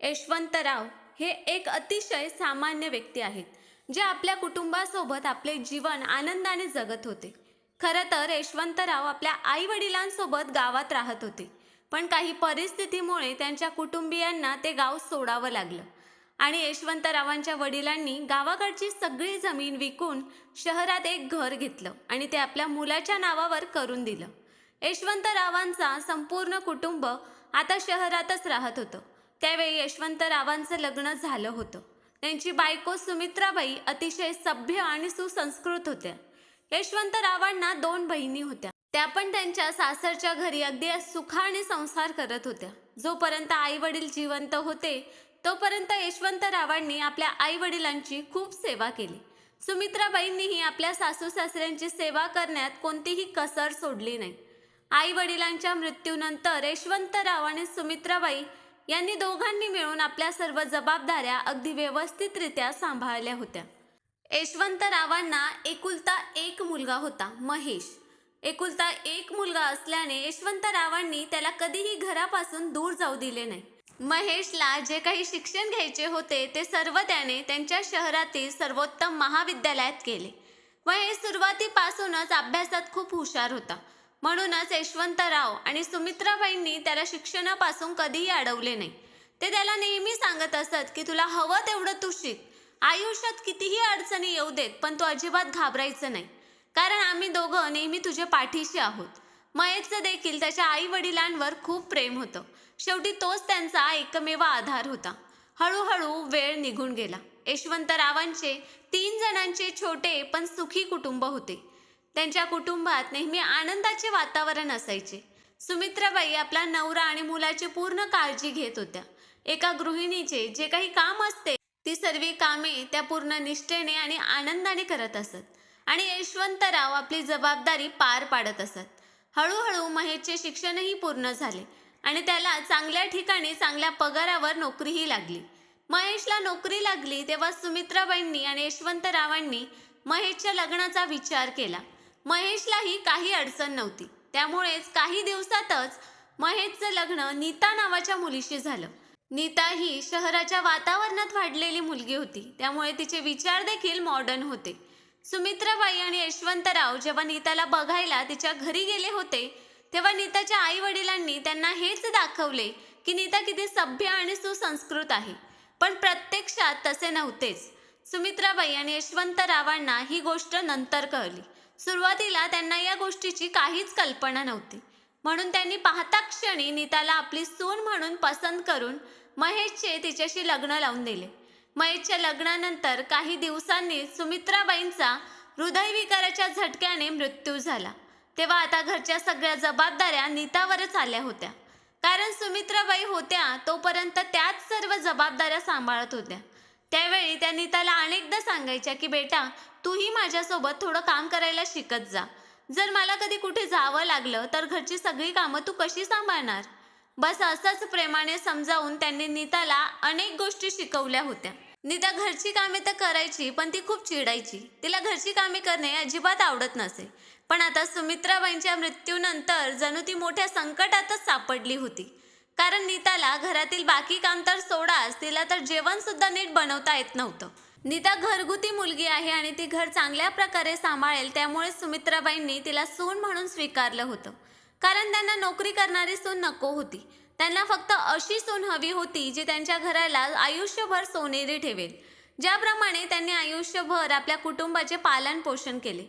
यशवंतराव हे एक अतिशय सामान्य व्यक्ती आहेत जे आपल्या कुटुंबासोबत आपले जीवन आनंदाने जगत होते. खरं तर यशवंतराव आपल्या आई वडिलांसोबत गावात राहत होते पण काही परिस्थितीमुळे त्यांच्या कुटुंबियांना ते गाव सोडावं लागलं आणि यशवंतरावांच्या वडिलांनी गावाकडची सगळी जमीन विकून शहरात एक घर घेतलं आणि ते आपल्या मुलाच्या नावावर करून दिलं. यशवंतरावांचा संपूर्ण कुटुंब आता शहरातच राहत होतं. त्यावेळी यशवंतरावांचं लग्न झालं होतं. त्यांची बायको सुमित्राबाई अतिशय सभ्य आणि सुसंस्कृत होत्या. यशवंतरावांना दोन बहिणी होत्या. त्या पण त्यांच्या सासरच्या घरी अगदी सुखाने संसार करत होत्या. जोपर्यंत आई वडील जिवंत होते तोपर्यंत यशवंतरावांनी आपल्या आई वडिलांची खूप सेवा केली. सुमित्राबाईंनीही आपल्या सासू सासऱ्यांची सेवा करण्यात कोणतीही कसर सोडली नाही. आई वडिलांच्या मृत्यूनंतर यशवंतराव आणि सुमित्राबाई यांनी दोघांनी मिळून आपल्या सर्व जबाबदाऱ्या अगदी व्यवस्थितरित्या सांभाळल्या होत्या. यशवंतरावांना एकुलता एक मुलगा होता महेश. एकुलता एक मुलगा असल्याने यशवंतरावांनी त्याला कधीही घरापासून दूर जाऊ दिले नाही. महेशला जे काही शिक्षण घ्यायचे होते ते सर्व त्याने त्यांच्या शहरातील सर्वोत्तम महाविद्यालयात केले. महेश सुरुवातीपासूनच अभ्यासात खूप हुशार होता. म्हणूनच यशवंतराव आणि सुमित्राबाईंनी त्याला शिक्षणापासून कधीही अडवले नाही. ते त्याला नेहमी सांगत असत की तुला हवं तेवढं तू शिक. आयुष्यात कितीही अडचणी येऊ देत पण तू अजिबात घाबरायचं नाही. कारण आम्ही दोघं नेहमी तुझ्या पाठीशी आहोत. महेशचं देखील त्याच्या आई वडिलांवर खूप प्रेम होतं. शेवटी तोच त्यांचा एकमेव आधार होता. हळूहळू वेळ निघून गेला. यशवंतरावांचे तीन जणांचे छोटे पण सुखी कुटुंब होते. त्यांच्या कुटुंबात नेहमी आनंदाचे वातावरण असायचे. सुमित्राबाई आपला नवरा आणि मुलाची पूर्ण काळजी घेत होत्या. एका गृहिणीचे जे काही काम असते ती सर्व कामे त्या पूर्ण निष्ठेने आणि आनंदाने करत असत. आणि यशवंतराव आपली जबाबदारी पार पाडत असत. हळूहळू महेशचे शिक्षणही पूर्ण झाले आणि त्याला चांगल्या ठिकाणी चांगल्या पगारावर नोकरीही लागली. महेशला नोकरी लागली तेव्हा सुमित्राबाईंनी आणि यशवंतरावांनी महेशच्या लग्नाचा विचार केला. महेशलाही काही अडचण नव्हती. त्यामुळेच काही दिवसातच महेशचं लग्न नीता नावाच्या मुलीशी झालं. नीता ही शहराच्या वातावरणात वाढलेली मुलगी होती. त्यामुळे तिचे विचार देखील मॉडर्न होते. सुमित्राबाई आणि यशवंतराव जेव्हा नीताला बघायला तिच्या घरी गेले होते तेव्हा नीताच्या आई वडिलांनी त्यांना हेच दाखवले की नीता किती सभ्य आणि सुसंस्कृत आहे. पण प्रत्यक्षात तसे नव्हतेच. सुमित्राबाई आणि यशवंतरावांना ही गोष्ट नंतर कळली. सुरुवातीला त्यांना या गोष्टीची काहीच कल्पना नव्हती. म्हणून त्यांनी पाहता क्षणी नीताला आपली सून म्हणून पसंत करून महेशचे तिच्याशी लग्न लावून दिले. महेशच्या लग्नानंतर काही दिवसांनी सुमित्राबाईंचा हृदयविकाराच्या झटक्याने मृत्यू झाला. तेव्हा आता घरच्या सगळ्या जबाबदाऱ्या नीतावरच आल्या होत्या. कारण सुमित्राबाई होत्या तोपर्यंत त्याच सर्व जबाबदाऱ्या सांभाळत होत्या. त्यावेळी त्या नीताला अनेकदा सांगायच्या की बेटा तूही माझ्यासोबत थोडं काम करायला शिकत जा. जर मला कधी कुठे जावं लागलं तर घरची सगळी कामं तू कशी सांभाळणार? बस असंच प्रेमाने समजावून त्यांनी नीताला अनेक गोष्टी शिकवल्या होत्या. नीता घरची कामे तर करायची पण ती खूप चिडायची. तिला घरची कामे करणे अजिबात आवडत नसे. पण आता सुमित्राबाईंच्या मृत्यूनंतर जणू ती मोठ्या संकटातच सापडली होती. कारण नीताला घरातील बाकी काम तर सोडाच तिला तर जेवण सुद्धा नीट बनवता येत नव्हतं. नीता घरगुती मुलगी आहे आणि ती घर चांगल्या प्रकारे सांभाळेल त्यामुळे सुमित्राबाईंनी तिला सून म्हणून स्वीकारलं होतं. कारण त्यांना नोकरी करणारी सून नको होती. त्यांना फक्त अशी सून हवी होती जी त्यांच्या घराला आयुष्यभर सोनेरी ठेवेल. ज्याप्रमाणे त्यांनी आयुष्यभर आपल्या कुटुंबाचे पालन पोषण केले.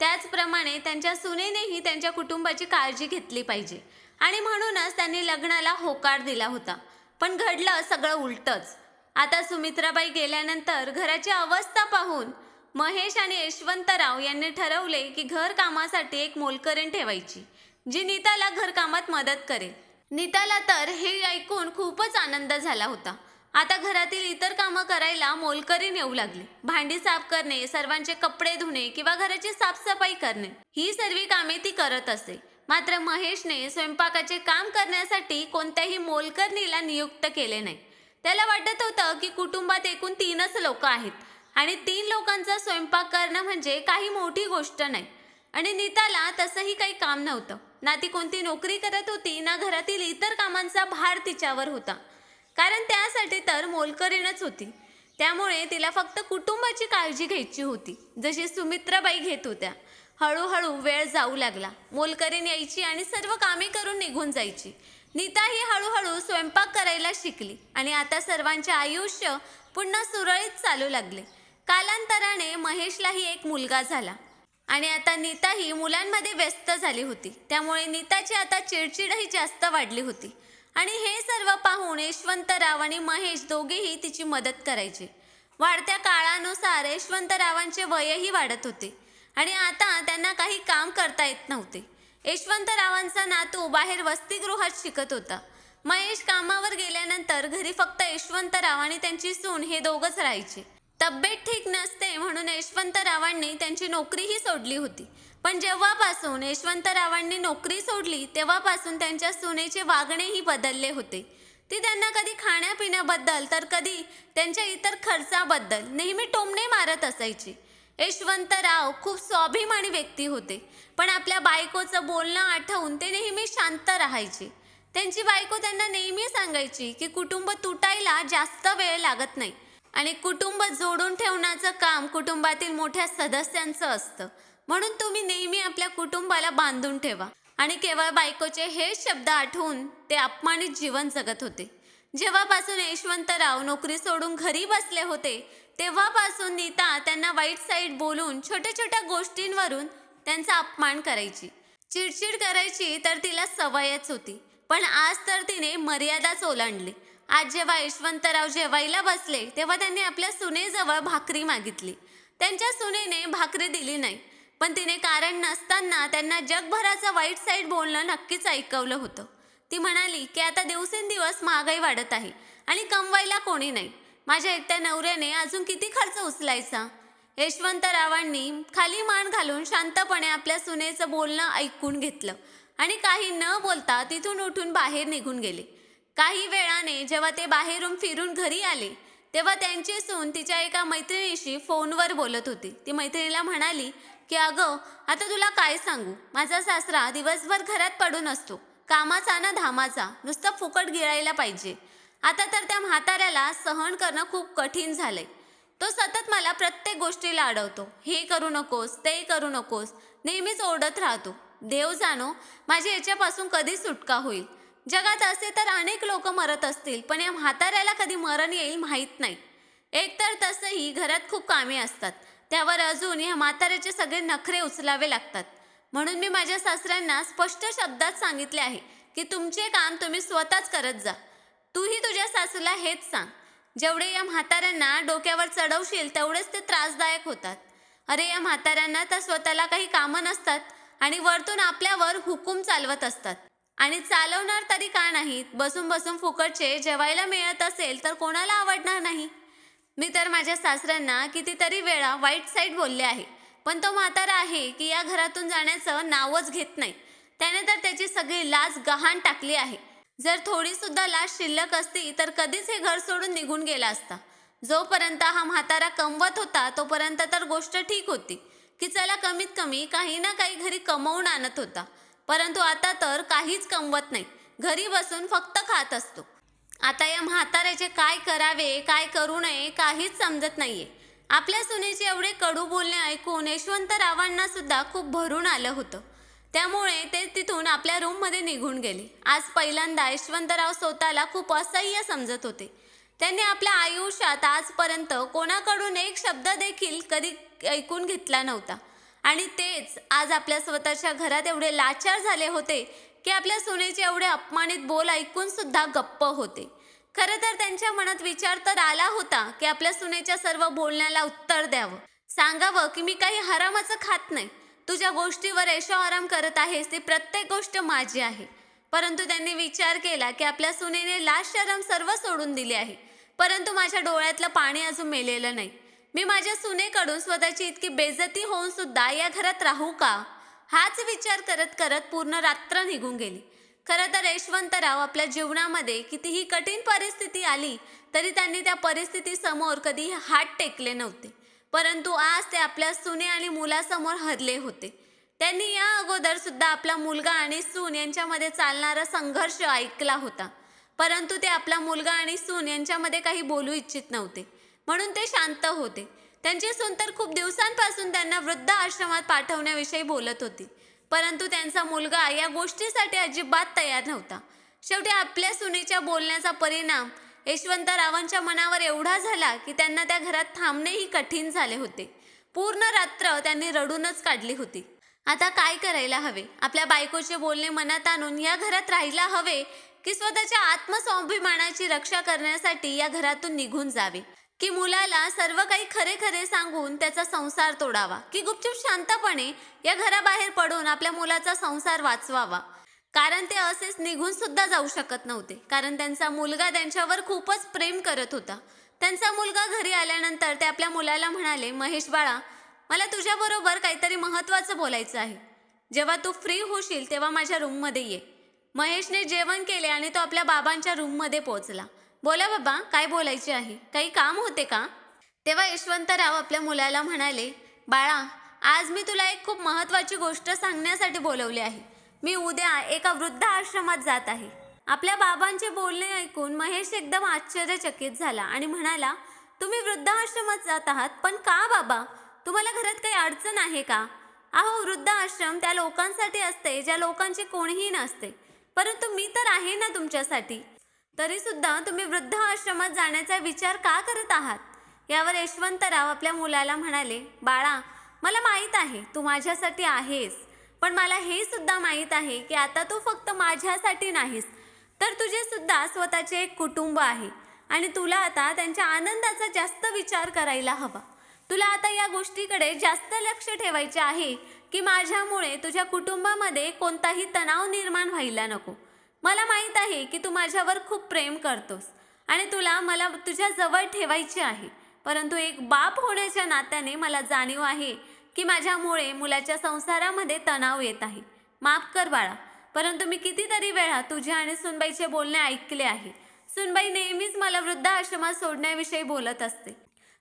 त्याचप्रमाणे त्यांच्या सुनेनेही त्यांच्या कुटुंबाची काळजी घेतली पाहिजे. आणि म्हणूनच त्यांनी लग्नाला होकार दिला होता. पण घडलं सगळं उलटच. आता सुमित्राबाई गेल्यानंतर घराची अवस्था पाहून महेश आणि यशवंतराव यांनी ठरवले की घर कामासाठी एक मोलकरीण ठेवायची जी नीताला घरकामात मदत करेल. नीताला तर हे ऐकून खूपच आनंद झाला होता. आता घरातील इतर कामं करायला मोलकरीण येऊ लागली. भांडी साफ करणे सर्वांचे कपडे धुणे किंवा घराची साफसफाई करणे ही सर्व कामे ती करत असे. मात्र महेशने स्वयंपाकाचे काम करण्यासाठी कोणत्याही मोलकरणीला नियुक्त केले नाही. त्याला वाटत होतं की कुटुंबात एकूण तीनच लोक आहेत आणि तीन लोकांचा स्वयंपाक करणं म्हणजे काही मोठी गोष्ट नाही. आणि नीताला तसंही काही काम नव्हतं. ना ती कोणती नोकरी करत होती ना घरातील इतर कामांचा भार तिच्यावर होता. कारण त्यासाठी तर मोलकरीणच होती. त्यामुळे तिला फक्त कुटुंबाची काळजी घ्यायची होती जशी सुमित्राबाई घेत होत्या. हळूहळू वेळ जाऊ लागला. मोलकरीन यायची आणि सर्व कामे करून निघून जायची. नीता ही हळूहळू स्वयंपाक करायला शिकली आणि आता सर्वांचे आयुष्य पुन्हा सुरळीत चालू लागले. कालांतराने महेशलाही एक मुलगा झाला आणि आता नीता ही मुलांमध्ये व्यस्त झाली होती. त्यामुळे नीताची आता चिडचिडही जास्त वाढली होती. आणि हे सर्व पाहून यशवंतराव आणि महेश दोघेही तिची मदत करायचे. वाढत्या काळानुसार यशवंतरावांचे वयही वाढत होते. आणि आता त्यांना काही काम करता येत नव्हते. यशवंतरावांचा नातू बाहेर वसतिगृहात शिकत होता. महेश कामावर गेल्यानंतर घरी फक्त यशवंतराव आणि त्यांची सून हे दोघंच राहायचे. तब्येत ठीक नसते म्हणून यशवंतरावांनी त्यांची नोकरीही सोडली होती. पण जेव्हापासून यशवंतरावांनी नोकरी सोडली तेव्हापासून त्यांच्या सुनेचे वागणेही बदलले होते. ती त्यांना कधी खाण्यापिण्याबद्दल तर कधी त्यांच्या इतर खर्चाबद्दल नेहमी टोमणे मारत असायची. यशवंतराव खूप स्वाभिमानी व्यक्ती होते. पण आपल्या बायकोचं बोलणं आठवून ते नेहमी शांत राहायचे. त्यांची बायको त्यांना नेहमी सांगायची की कुटुंब तुटायला जास्त वेळ लागत नाही. आणि कुटुंब जोडून ठेवण्याचं काम कुटुंबातील मोठ्या सदस्यांचं असतं. म्हणून तुम्ही नेहमी आपल्या कुटुंबाला बांधून ठेवा. आणि केवळ बायकोचे हे शब्द आठवून ते अपमानित जीवन जगत होते. जेव्हापासून यशवंतराव नोकरी सोडून घरी बसले होते तेव्हापासून नीता त्यांना वाईट साईड बोलून छोट्या छोट्या गोष्टींवरून त्यांचा अपमान करायची. चिडचिड करायची तर तिला सवयच होती पण आज तर तिने मर्यादाच ओलांडली. आज जेव्हा यशवंतराव जेवायला बसले तेव्हा त्यांनी आपल्या सुनेजवळ भाकरी मागितली. त्यांच्या सुनेने भाकरी दिली नाही पण तिने कारण नसताना त्यांना जगभराचं वाईट साईड बोलणं नक्कीच ऐकवलं होतं. ती म्हणाली की आता दिवसेंदिवस महागाई वाढत आहे आणि कमवायला कोणी नाही. माझ्या एकट्या नवऱ्याने अजून किती खर्च उचलायचा? यशवंतरावांनी खाली मान घालून शांतपणे आपल्या सुनेचं बोलणं ऐकून घेतलं आणि काही न बोलता तिथून उठून बाहेर निघून गेले. काही वेळाने जेव्हा ते बाहेरून फिरून घरी आले तेव्हा त्यांची सून तिच्या एका मैत्रिणीशी फोनवर बोलत होती. ती मैत्रिणीला म्हणाली की अगं आता तुला काय सांगू? माझा सासरा दिवसभर घरात पडून असतो. कामाचा ना धामाचा. नुसतं फुकट गिळायला पाहिजे. आता तर त्या म्हाताऱ्याला सहन करणं खूप कठीण झालंय. तो सतत मला प्रत्येक गोष्टीला अडवतो. हे करू नकोस ते करू नकोस नेहमीच ओढत राहतो. देव जाणो माझी याच्यापासून कधी सुटका होईल. जगात असे तर अनेक लोक मरत असतील पण या म्हाताऱ्याला कधी मरण येईल माहीत नाही. एकतर तसंही घरात खूप कामे असतात. त्यावर अजून या म्हाताऱ्याचे सगळे नखरे उचलावे लागतात. म्हणून मी माझ्या सासऱ्यांना स्पष्ट शब्दात सांगितले आहे की तुमचे काम तुम्ही स्वतःच करत जा. तूही तुझ्या सासूला हेच सांग. जेवढे या म्हाताऱ्यांना डोक्यावर चढवशील तेवढेच ते त्रासदायक होतात. अरे या म्हाताऱ्यांना तर स्वतःला काही कामं नसतात आणि वरतून आपल्यावर हुकूम चालवत असतात. आणि चालवणार तरी का नाहीत बसून बसून फुकटचे जेवायला मिळत असेल तर कोणाला आवडणार नाही? मी तर माझ्या सासऱ्यांना कितीतरी वेळा वाईट साईड बोलले आहे. पण तो म्हातारा आहे की या घरातून जाण्याचं नावच घेत नाही. त्याने तर त्याची सगळी लाज गहाण टाकली आहे. जर थोडी सुद्धा लाज शिल्लक असती तर कधीच हे घर सोडून निघून गेला असता. जोपर्यंत हा म्हातारा कमवत होता तोपर्यंत तर गोष्ट ठीक होती की चला कमीत कमी काही ना काही घरी कमवून आणत होता. परंतु आता तर काहीच कमवत नाही घरी बसून फक्त खात असतो. आता या म्हाताऱ्याचे काय करावे काय करू नये काहीच समजत नाहीये. आपल्या सुनेचे एवढे कडू बोलणे ऐकून यशवंतरावांना सुद्धा खूप भरून आलं होतं. त्यामुळे ते तिथून आपल्या रूममध्ये निघून गेले. आज पहिल्यांदा यशवंतराव स्वतःला खूप असह्य समजत होते. त्यांनी आपल्या आयुष्यात आजपर्यंत कोणाकडून एक शब्द देखील कधी ऐकून घेतला नव्हता. आणि तेच आज आपल्या स्वतःच्या घरात एवढे लाचार झाले होते की आपल्या सुनेचे एवढे अपमानित बोल ऐकून सुद्धा गप्प होते. खरं तर त्यांच्या मनात विचार तर आला होता की आपल्या सुनेच्या सर्व बोलण्याला उत्तर द्यावं. सांगावं की मी काही हरामाचं खात नाही. तुझ्या गोष्टीवर ऐशोआराम करत आहेस ती प्रत्येक गोष्ट माझी आहे. परंतु त्यांनी विचार केला की आपल्या सुनेने लाज शरम सर्व सोडून दिले आहे. परंतु माझ्या डोळ्यातलं पाणी अजून मेलेलं नाही. मी माझ्या सुनेकडून स्वतःची इतकी बेजती होऊन सुद्धा या घरात राहू का? हाच विचार करत करत पूर्ण रात्र निघून गेली. खरं तर यशवंतराव आपल्या जीवनामध्ये कितीही कठीण परिस्थिती आली तरी त्यांनी त्या परिस्थितीसमोर कधी हात टेकले नव्हते. परंतु आज ते आपल्या सुने आणि मुलासमोर हरले होते. त्यांनी या अगोदर सुद्धा आपला मुलगा आणि सून यांच्यामध्ये चालणारा संघर्ष ऐकला होता. परंतु ते आपला मुलगा आणि सून यांच्यामध्ये काही बोलू इच्छित नव्हते. म्हणून ते शांत होते. त्यांची सून तर खूप दिवसांपासून त्यांना वृद्ध आश्रमात पाठवण्याविषयी बोलत होती. परंतु त्यांचा मुलगा या गोष्टीसाठी अजिबात तयार नव्हता. शेवटी आपल्या सुनेच्या बोलण्याचा परिणाम यशवंतरावांच्या मनावर एवढा झाला की त्यांना त्या घरात थांबणेही कठीण झाले होते. पूर्ण रात्र त्यांनी रडूनच काढली होती. आता काय करायला हवे? आपल्या बायकोचे बोलणे मनात आणून या घरात राहायला हवे की स्वतःच्या आत्मस्वाभिमानाची रक्षा करण्यासाठी या घरातून निघून जावे? की मुलाला सर्व काही खरे खरे सांगून त्याचा संसार तोडावा? की गुपचूप शांतपणे या घराबाहेर पडून आपल्या मुलाचा संसार वाचवावा? कारण ते असेच निघून सुद्धा जाऊ शकत नव्हते. कारण त्यांचा मुलगा त्यांच्यावर खूपच प्रेम करत होता. त्यांचा मुलगा घरी आल्यानंतर ते आपल्या मुलाला म्हणाले महेश बाळा मला तुझ्याबरोबर काहीतरी महत्त्वाचं बोलायचं आहे. जेव्हा तू फ्री होशील तेव्हा माझ्या रूममध्ये ये. महेशने जेवण केले आणि तो आपल्या बाबांच्या रूममध्ये पोहोचला. बोला बाबा काय बोलायचे आहे? काही काम होते का? तेव्हा यशवंतराव आपल्या मुलाला म्हणाले बाळा आज मी तुला एक खूप महत्त्वाची गोष्ट सांगण्यासाठी बोलवली आहे. मी उद्या एका वृद्ध आश्रमात जात आहे. आपल्या बाबांचे बोलणे ऐकून महेश एकदम आश्चर्यचकित झाला आणि म्हणाला तुम्ही वृद्ध आश्रमात जात आहात पण का बाबा? तुम्हाला घरात काही अडचण आहे का? अहो वृद्ध आश्रम त्या लोकांसाठी असते ज्या लोकांचे कोणीही नसते. परंतु मी तर आहे ना तुमच्यासाठी. तरी सुद्धा तुम्ही वृद्ध आश्रमात जाण्याचा विचार का करत आहात? यावर यशवंतराव आपल्या मुलाला म्हणाले बाळा मला माहीत आहे तू माझ्यासाठी आहेस. पण मला हे सुद्धा माहीत आहे की आता तू फक्त माझ्यासाठी नाहीस तर तुझे सुद्धा स्वतःचे एक कुटुंब आहे आणि तुला आता त्यांच्या आनंदाचा जास्त विचार करायला हवा. तुला आता या गोष्टीकडे जास्त लक्ष ठेवायचे आहे की माझ्यामुळे तुझ्या कुटुंबामध्ये कोणताही तणाव निर्माण व्हायला नको. मला माहीत आहे की तू माझ्यावर खूप प्रेम करतोस आणि तुला मला तुझ्या जवळ ठेवायचे आहे परंतु एक बाप होण्याच्या नात्याने मला जाणीव आहे की माझ्यामुळे मुलाच्या संसारामध्ये तणाव येत आहे. माफ कर बाळा परंतु मी कितीतरी वेळा तुझे आणि सुनबाईचे बोलणे ऐकले आहे. सुनबाई नेहमीच मला वृद्ध आश्रमात सोडण्याविषयी बोलत असते.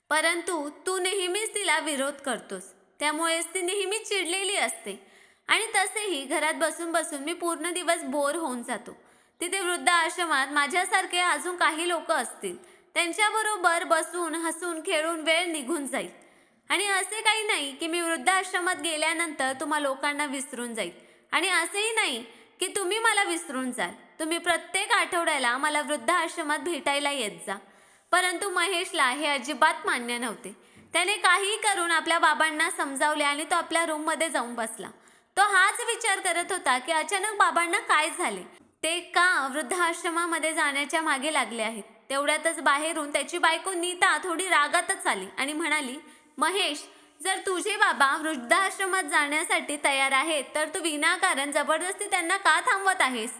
परंतु तू नेहमीच तिला विरोध करतोस. त्यामुळेच ती नेहमीच चिडलेली असते. आणि तसेही घरात बसून बसून मी पूर्ण दिवस बोर होऊन जातो. तिथे वृद्ध आश्रमात माझ्यासारखे अजून काही लोक असतील. त्यांच्याबरोबर बसून हसून खेळून वेळ निघून जाईल. आणि असे काही नाही की मी वृद्धाश्रमात गेल्यानंतर तुम्हा लोकांना विसरून जाईल आणि असेही नाही की तुम्ही मला विसरून जाल. तुम्ही प्रत्येक आठवड्याला मला वृद्धाश्रमात भेटायला येत जा. परंतु महेशला हे अजिबात मान्य नव्हते. त्याने काही करून आपल्या बाबांना समजावले आणि तो आपल्या रूममध्ये जाऊन बसला. तो हाच विचार करत होता की अचानक बाबांना काय झाले? ते का वृद्धाश्रमामध्ये जाण्याच्या मागे लागले आहेत? तेवढ्यातच बाहेरून त्याची बायको नीता थोडी रागातच आली आणि म्हणाली महेश जर तुझे बाबा वृद्धाश्रमात जाण्यासाठी तयार आहेत तर तू विनाकारण जबरदस्ती त्यांना का थांबवत आहेस?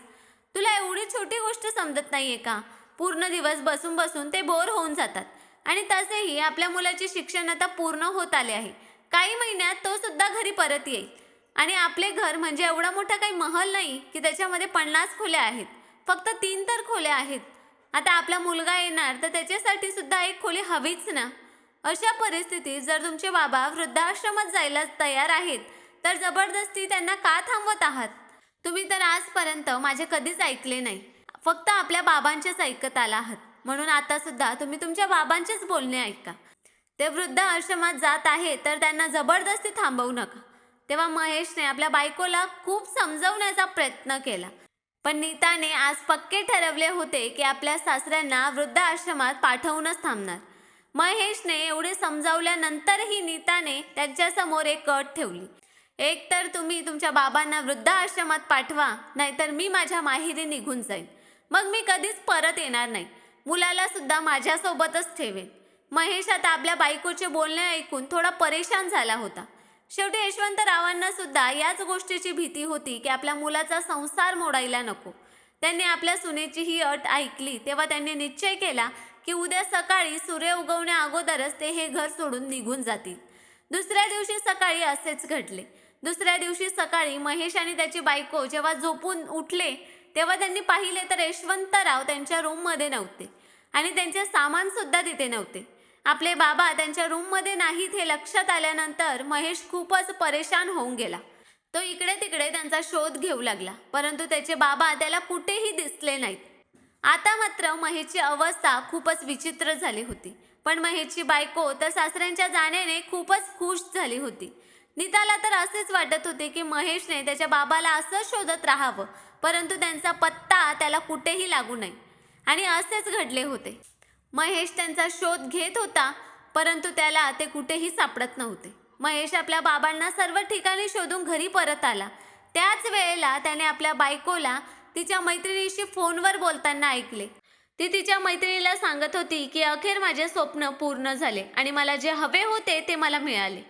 तुला एवढी छोटी गोष्ट समजत नाहीये का? पूर्ण दिवस बसून बसून ते बोर होऊन जातात. आणि तसेही आपल्या मुलाचे शिक्षण आता पूर्ण होत आले आहे. काही महिन्यात तो सुद्धा घरी परत येईल. आणि आपले घर म्हणजे एवढा मोठा काही महल नाही की त्याच्यामध्ये पन्नास खोल्या आहेत. फक्त तीन तर खोल्या आहेत. आता आपला मुलगा येणार तर त्याच्यासाठी सुद्धा एक खोली हवीच ना? अशा परिस्थितीत जर तुमचे बाबा वृद्धाश्रमात जायला तयार आहेत तर जबरदस्ती त्यांना का थांबवत आहात? तुम्ही तर आजपर्यंत माझे कधीच ऐकले नाही. फक्त आपल्या बाबांचेच ऐकत आला आहात. म्हणून आता सुद्धा तुम्ही तुमच्या बाबांचेच बोलणे ऐका. ते वृद्ध आश्रमात जात आहे तर त्यांना जबरदस्ती थांबवू नका. तेव्हा महेशने आपल्या बायकोला खूप समजवण्याचा प्रयत्न केला. पण नीताने आज पक्के ठरवले होते की आपल्या सासऱ्यांना वृद्ध आश्रमात पाठवूनच थांबणार. महेशने एवढे समजावल्यानंतरही नीताने त्यांच्यासमोर एक अट ठेवली. एक तर तुम्ही तुमच्या बाबांना वृद्ध आश्रमात पाठवा नाहीतर मी माझ्या माहेरी निघून जाईन. मग मी कधीच परत येणार नाही. मुलाला सुद्धा माझ्यासोबतच ठेवेन. महेश आता आपल्या बायकोचे बोलणे ऐकून थोडा परेशान झाला होता. शेवटी यशवंतरावांना सुद्धा याच गोष्टीची भीती होती की आपल्या मुलाचा संसार मोडायला नको. त्यांनी आपल्या सुनेची ही अट ऐकली तेव्हा त्यांनी निश्चय केला की उद्या सकाळी सूर्य उगवण्या अगोदरच ते हे घर सोडून निघून जातील. दुसऱ्या दिवशी सकाळी असेच घडले. दुसऱ्या दिवशी सकाळी महेश आणि त्याची बायको जेव्हा झोपून उठले तेव्हा त्यांनी पाहिले तर यशवंतराव त्यांच्या रूममध्ये नव्हते आणि त्यांचे सामानसुद्धा तिथे नव्हते. आपले बाबा त्यांच्या रूममध्ये नाहीत हे लक्षात आल्यानंतर महेश खूपच परेशान होऊन गेला. तो इकडे तिकडे त्यांचा शोध घेऊ लागला परंतु त्याचे बाबा त्याला कुठेही दिसले नाहीत. आता मात्र महेशची अवस्था खूपच विचित्र झाली होती. पण महेशची बायको तर सासऱ्यांच्या जाण्याने खूपच खुश झाली होती. नीताला तर असेच वाटत होते की महेशने त्याच्या बाबाला असं शोधत राहावं परंतु त्यांचा पत्ता त्याला कुठेही लागू नये आणि असेच घडले होते. महेश त्यांचा शोध घेत होता परंतु त्याला ते कुठेही सापडत नव्हते. महेश आपल्या बाबांना सर्व ठिकाणी शोधून घरी परत आला. त्याच वेळेला त्याने आपल्या बायकोला तिच्या मैत्रिणीशी फोनवर बोलताना ऐकले. ती तिच्या मैत्रिणीला सांगत होती की अखेर माझे स्वप्न पूर्ण झाले आणि मला जे हवे होते ते मला मिळाले.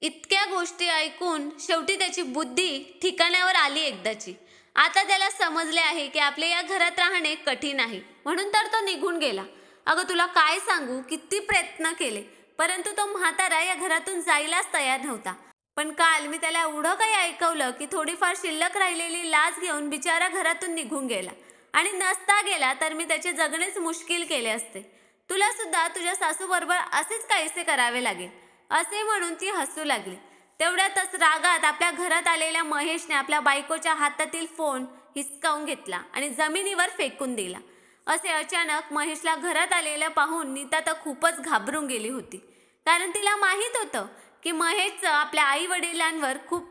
इतक्या गोष्टी ऐकून शेवटी त्याची बुद्धी ठिकाण्यावर आली एकदाची. आता त्याला समजले आहे की आपले या घरात राहणे कठीण आहे. म्हणून तर तो निघून गेला. अगं तुला काय सांगू? किती प्रयत्न केले. परंतु तो म्हातारा या घरातून जायलाच तयार नव्हता. पण काल मी त्याला एवढं काही ऐकवलं की थोडीफार शिल्लक राहिलेली लाच घेऊन बिचारा घरातून निघून गेला. आणि नसता गेला तर मी त्याचे जगणेच मुश्किल केले असते. तुला सुद्धा तुझ्या सासूबरोबर असेच काहीसे करावे लागेल. असे म्हणून ती हसू लागली. तेवढ्यातच रागात आपल्या घरात आलेल्या महेशने आपल्या बायकोच्या हातातील फोन हिसकावून घेतला आणि जमिनीवर फेकून दिला. असे अचानक महेशला घरात आलेलं पाहून नीता तर खूपच घाबरून गेली होती. कारण तिला माहीत होतं की महेशचं आपल्या आई वडिलांवर खूप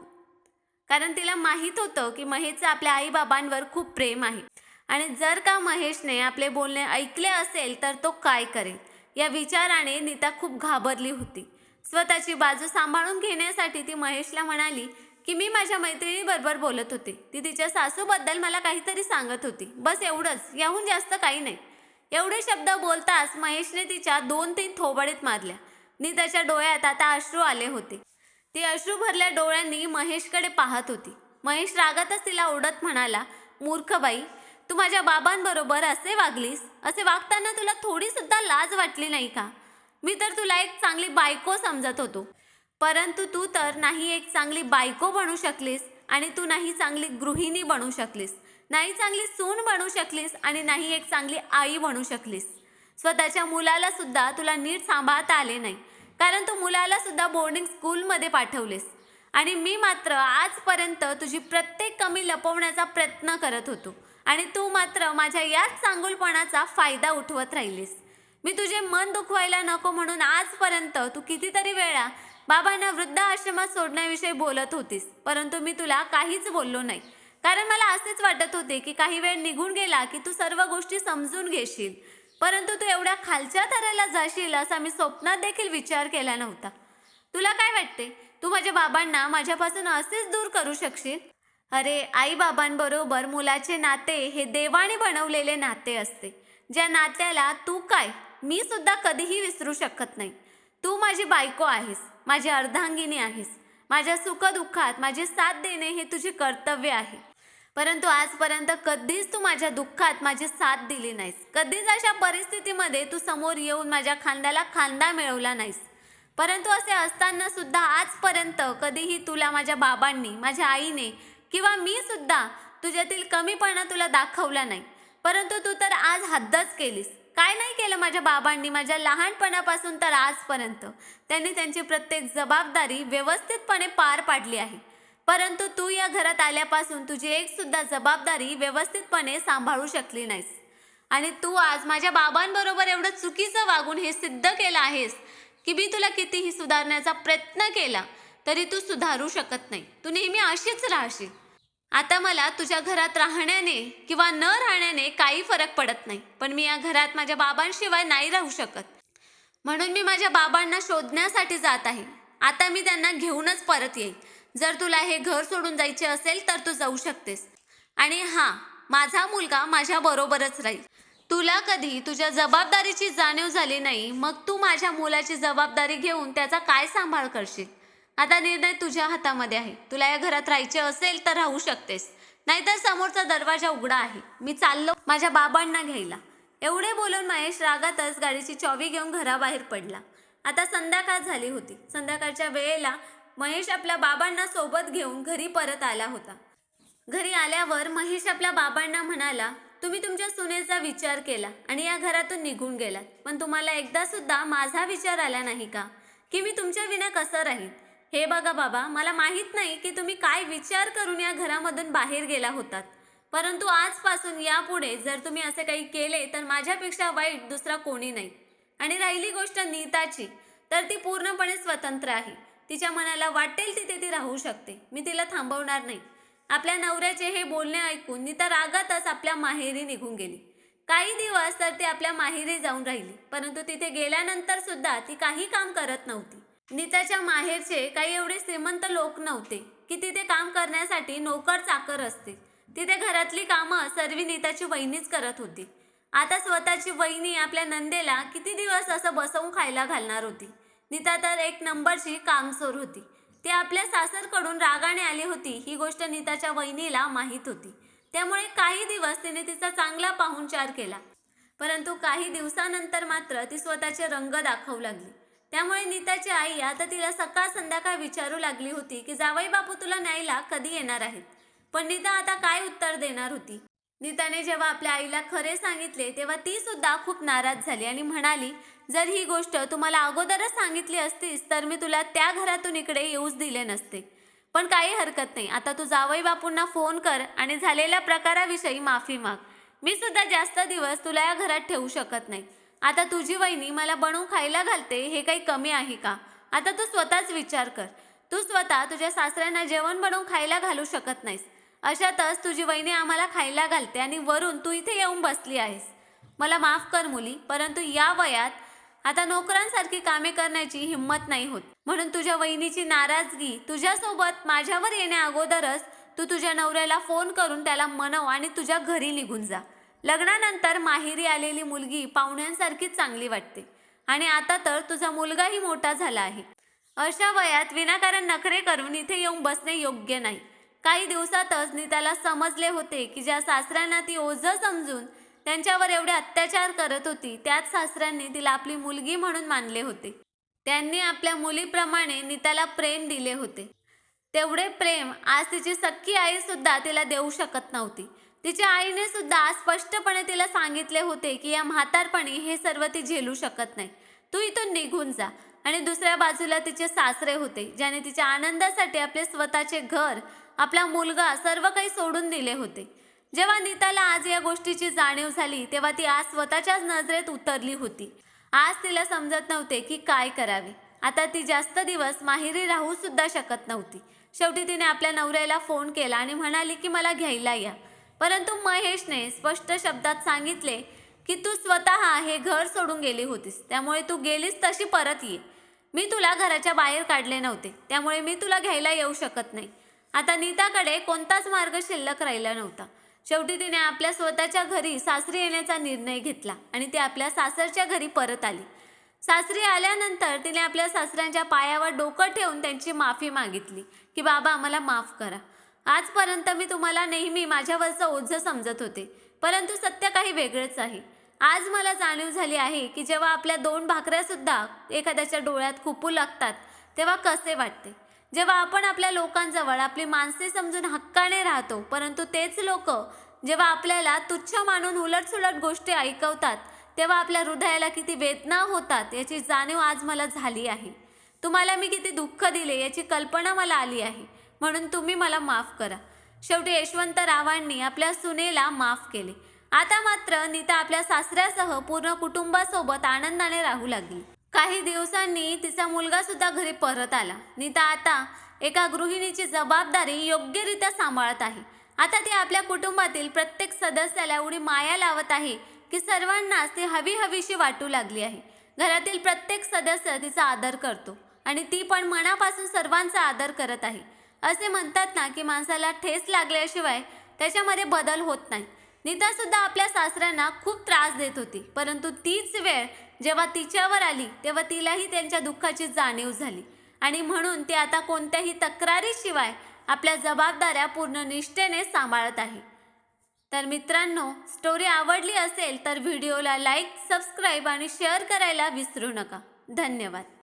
कारण तिला माहीत होतं की महेशचं आपल्या आईबाबांवर खूप प्रेम आहे. आणि जर का महेशने आपले बोलणे ऐकले असेल तर तो काय करेल? या विचाराने नीता खूप घाबरली होती. स्वतःची बाजू सांभाळून घेण्यासाठी ती महेशला म्हणाली की मी माझ्या मैत्रिणीबरोबर बोलत होते. ती तिच्या सासूबद्दल मला काहीतरी सांगत होती. बस एवढंच. याहून जास्त काही नाही. एवढे शब्द बोलताच महेशने तिच्या दोन तीन थोबडीत मारल्या. नीताच्या डोळ्यात आता अश्रू आले होते. ती अश्रू भरल्या डोळ्यांनी महेशकडे पाहत होती. महेश रागातच तिला ओढत म्हणाला मूर्खबाई तू माझ्या बाबांबरोबर असे वागलीस? असे वागताना तुला थोडी सुद्धा लाज वाटली नाही का? मी तर तुला एक चांगली बायको समजत होतो. परंतु तू तर नाही एक चांगली बायको बनू शकलीस आणि तू नाही चांगली गृहिणी बनू शकलीस. नाही चांगली सून बनू शकलीस आणि नाही एक चांगली आई बनू शकलीस. स्वतःच्या मुलाला सुद्धा तुला नीट सांभाळता आले नाही. कारण तू मुलाला सुद्धा बोर्डिंग स्कूलमध्ये पाठवलेस. आणि मी मात्र आजपर्यंत तुझी प्रत्येक कमी लपवण्याचा प्रयत्न करत होतो. आणि तू मात्र माझ्या याच चांगुलपणाचा फायदा उठवत राहिलीस. मी तुझे मन दुखवायला नको म्हणून आजपर्यंत तू कितीतरी वेळा बाबांना वृद्धाश्रमात सोडण्याविषयी बोलत होतीस. परंतु मी तुला काहीच बोललो नाही. कारण मला असेच वाटत होते की काही वेळ निघून गेला की तू सर्व गोष्टी समजून घेशील. परंतु तू एवढ्या खालच्या थराला जाशील असा मी स्वप्नात देखील विचार केला नव्हता. तुला काय वाटते? तू माझ्या बाबांना माझ्यापासून असेच दूर करू शकशील? अरे आई बाबांबरोबर मुलाचे नाते हे देवाने बनवलेले नाते असते. ज्या नात्याला तू काय मी सुद्धा कधीही विसरू शकत नाही. तू माझी बायको आहेस माझी अर्धांगिनी आहेस. माझ्या सुखदुःखात माझी साथ देणे हे तुझे कर्तव्य आहे. परंतु आजपर्यंत कधीच तू माझ्या दुःखात माझी साथ दिली नाहीस. कधीच अशा परिस्थितीमध्ये तू समोर येऊन माझ्या खांद्याला खांदा मिळवला नाहीस. परंतु असे असताना सुद्धा आजपर्यंत कधीही तुला माझ्या बाबांनी माझ्या आईने किंवा मी सुद्धा तुझ्यातील कमीपणा तुला दाखवला नाही. परंतु तू तर आज हद्दच केलीस. काय नाही केलं माझ्या बाबांनी माझ्या लहानपणापासून तर आजपर्यंत. त्यांनी त्यांची प्रत्येक जबाबदारी व्यवस्थितपणे पार पाडली आहे. परंतु तू या घरात आल्यापासून तुझी एक सुद्धा जबाबदारी व्यवस्थितपणे सांभाळू शकली नाहीस. आणि तू आज माझ्या बाबांबरोबर एवढं चुकीचं वागून हे सिद्ध केलं आहेस की मी तुला कितीही सुधारण्याचा प्रयत्न केला तरी तू सुधारू शकत नाही. तू नेहमी अशीच राहशील. आता मला तुझ्या घरात राहण्याने किंवा न राहण्याने काही फरक पडत नाही पण मी या घरात माझ्या बाबांशिवाय नाही राहू शकत. म्हणून मी माझ्या बाबांना शोधण्यासाठी जात आहे. आता मी त्यांना घेऊनच परत येईल जर तुला हे घर सोडून जायचे असेल तर तू जाऊ शकतेस. आणि हां माझा मुलगा माझ्या बरोबरच राहील. तुला कधी तुझ्या जबाबदारीची जाणीव झाली नाही मग तू माझ्या मुलाची जबाबदारी घेऊन त्याचा काय सांभाळ करशील? आता निर्णय तुझ्या हातामध्ये आहे. तुला या घरात राहायचे असेल तर राहू शकतेस. नाहीतर समोरचा दरवाजा उघडा आहे. मी चाललो माझ्या बाबांना घ्यायला. एवढे बोलून महेश रागातच गाडीची चावी घेऊन घराबाहेर पडला. आता संध्याकाळ झाली होती. संध्याकाळच्या वेळेला महेश आपल्या बाबांना सोबत घेऊन घरी परत आला होता. घरी आल्यावर महेश आपल्या बाबांना म्हणाला तुम्ही तुमच्या सुनेचा विचार केला आणि या घरातून निघून गेलात. पण तुम्हाला एकदा सुद्धा माझा विचार आला नाही का? की मी तुमच्या विना कसं राहीन? हे बघा बाबा मला माहीत नाही की तुम्ही काय विचार करून या घरामधून बाहेर गेला होतात. परंतु आजपासून यापुढे जर तुम्ही असे काही केले तर माझ्यापेक्षा वाईट दुसरा कोणी नाही. आणि राहिली गोष्ट नीताची तर ती पूर्णपणे स्वतंत्र आहे. तिच्या मनाला वाटेल तिथे ती राहू शकते. मी तिला थांबवणार नाही. आपल्या नवऱ्याचे हे बोलणे ऐकून नीता रागातच आपल्या माहेरी निघून गेली. काही दिवस तर ती आपल्या माहेरी जाऊन राहिली परंतु तिथे गेल्यानंतर सुद्धा ती काही काम करत नव्हती. नीताच्या माहेरचे काही एवढे श्रीमंत लोक नव्हते की तिथे काम करण्यासाठी नोकर चाकर असते. तिथे घरातली कामं सर्व नीताची वहिनीच करत होती. आता स्वतःची वहिनी आपल्या नंदेला किती दिवस असं बसवून खायला घालणार होती? नीता तर एक नंबरची कामसोर होती. ती आपल्या सासरकडून रागाने आली होती ही गोष्ट नीताच्या वहिनीला माहीत होती. त्यामुळे काही दिवस तिने तिचा चांगला पाहुणचार केला. परंतु काही दिवसानंतर मात्र ती स्वतःचे रंग दाखवू लागली. त्यामुळे नीताची आई आता तिला सकाळ संध्याकाळ विचारू लागली होती की जावई बापू तुला न्यायला कधी येणार आहेत? पण नीता आता काय उत्तर देणार होती? नीताने जेव्हा आपल्या आईला खरे सांगितले तेव्हा ती सुद्धा खूप नाराज झाली आणि म्हणाली जर ही गोष्ट तुम्हाला अगोदरच सांगितली असतीस तर मी तुला त्या घरातून इकडे येऊच दिले नसते. पण काही हरकत नाही. आता तू जावई बापूंना फोन कर आणि झालेल्या प्रकाराविषयी माफी माग. मी सुद्धा जास्त दिवस तुला या घरात ठेवू शकत नाही. आता तुझी वहिनी मला बनवून खायला घालते हे काही कमी आहे का? आता तू स्वतःच विचार कर. तू स्वतः तुझ्या सासऱ्यांना जेवण बनवून खायला घालू शकत नाहीस. अशातच तुझी वहिनी आम्हाला खायला घालते आणि वरून तू इथे येऊन बसली आहेस. मला माफ कर मुली परंतु या वयात आता नोकरांसारखी कामे करण्याची हिंमत नाही होत. म्हणून तुझ्या वहिनीची नाराजगी तुझ्यासोबत माझ्यावर येण्या अगोदरच तू तुझ्या नवऱ्याला फोन करून त्याला मनव आणि तुझ्या घरी निघून जा. लग्नानंतर माहेरी आलेली मुलगी पाहुण्यांसारखीच चांगली वाटते. आणि आता तर तुझा मुलगाही मोठा झाला आहे. अशा वयात विनाकारण नखरे करून इथे येऊन बसणे योग्य नाही. काही दिवसातच नीताला समजले होते की ज्या सासऱ्यांना ती ओझं समजून त्यांच्यावर एवढे अत्याचार करत होती त्याच सासऱ्यांनी तिला आपली मुलगी म्हणून मानले होते. त्यांनी आपल्या मुलीप्रमाणे नीताला प्रेम दिले होते. तेवढे प्रेम आज तिची सख्खी आई सुद्धा तिला देऊ शकत नव्हती. तिच्या आईने सुद्धा स्पष्टपणे तिला सांगितले होते की या म्हातारपणी हे सर्व ती झेलू शकत नाही. तू इथून निघून जा. आणि दुसऱ्या बाजूला तिचे सासरे होते ज्याने तिच्या आनंदासाठी आपले स्वतःचे घर आपला मुलगा सर्व काही सोडून दिले होते. जेव्हा नीताला आज या गोष्टीची जाणीव झाली तेव्हा ती आज स्वतःच्याच नजरेत उतरली होती. आज तिला समजत नव्हते की काय करावे. आता ती जास्त दिवस माहेरी राहू सुद्धा शकत नव्हती. शेवटी तिने आपल्या नवऱ्याला फोन केला आणि म्हणाली की मला घ्यायला या. परंतु महेशने स्पष्ट शब्दात सांगितले की तू स्वतः हे घर सोडून गेली होतीस. त्यामुळे तू गेलीस तशी परत ये. मी तुला घराच्या बाहेर काढले नव्हते. त्यामुळे मी तुला घ्यायला येऊ शकत नाही. आता नीताकडे कोणताच मार्ग शिल्लक राहिला नव्हता. शेवटी तिने आपल्या स्वतःच्या घरी सासरी येण्याचा निर्णय घेतला आणि ती आपल्या सासरच्या घरी परत आली. सासरी आल्यानंतर तिने आपल्या सासऱ्यांच्या पायावर डोकं ठेवून त्यांची माफी मागितली की बाबा आम्हाला माफ करा. आजपर्यंत मी तुम्हाला नेहमी माझ्यावरचं ओझं समजत होते परंतु सत्य काही वेगळंच आहे. आज मला जाणीव झाली आहे की जेव्हा आपल्या दोन भाकऱ्यासुद्धा एखाद्याच्या डोळ्यात खुपू लागतात तेव्हा कसे वाटते? जेव्हा आपण आपल्या लोकांजवळ आपली माणसे समजून हक्काने राहतो परंतु तेच लोक जेव्हा आपल्याला तुच्छ मानून उलटसुलट गोष्टी ऐकवतात तेव्हा आपल्या हृदयाला किती वेदना होतात याची जाणीव आज मला झाली आहे. तुम्हाला मी किती दुःख दिले याची कल्पना मला आली आहे. म्हणून तुम्ही मला माफ करा. शेवटी यशवंतरावांनी आपल्या सुनेला माफ केले. आता मात्र नीता आपल्या सासऱ्यासह पूर्ण कुटुंबासोबत आनंदाने राहू लागली. काही दिवसांनी तिचा मुलगा सुद्धा घरी परत आला. नीता आता एका गृहिणीची जबाबदारी योग्यरित्या सांभाळत आहे. आता ती आपल्या कुटुंबातील प्रत्येक सदस्याला एवढी माया लावत आहे की सर्वांनाच ती हवी हवीशी वाटू लागली आहे. घरातील प्रत्येक सदस्य तिचा आदर करतो आणि ती पण मनापासून सर्वांचा आदर करत आहे. असे म्हणतात ना की माणसाला ठेस लागल्याशिवाय त्याच्यामध्ये बदल होत नाही. नीतासुद्धा आपल्या सासऱ्यांना खूप त्रास देत होती परंतु तीच वेळ जेव्हा तिच्यावर आली तेव्हा तिलाही त्यांच्या दुःखाची जाणीव झाली. आणि म्हणून ती आता कोणत्याही तक्रारीशिवाय आपल्या जबाबदाऱ्या पूर्ण निष्ठेने सांभाळत आहे. तर मित्रांनो स्टोरी आवडली असेल तर व्हिडिओला लाईक सबस्क्राईब आणि शेअर करायला विसरू नका. धन्यवाद.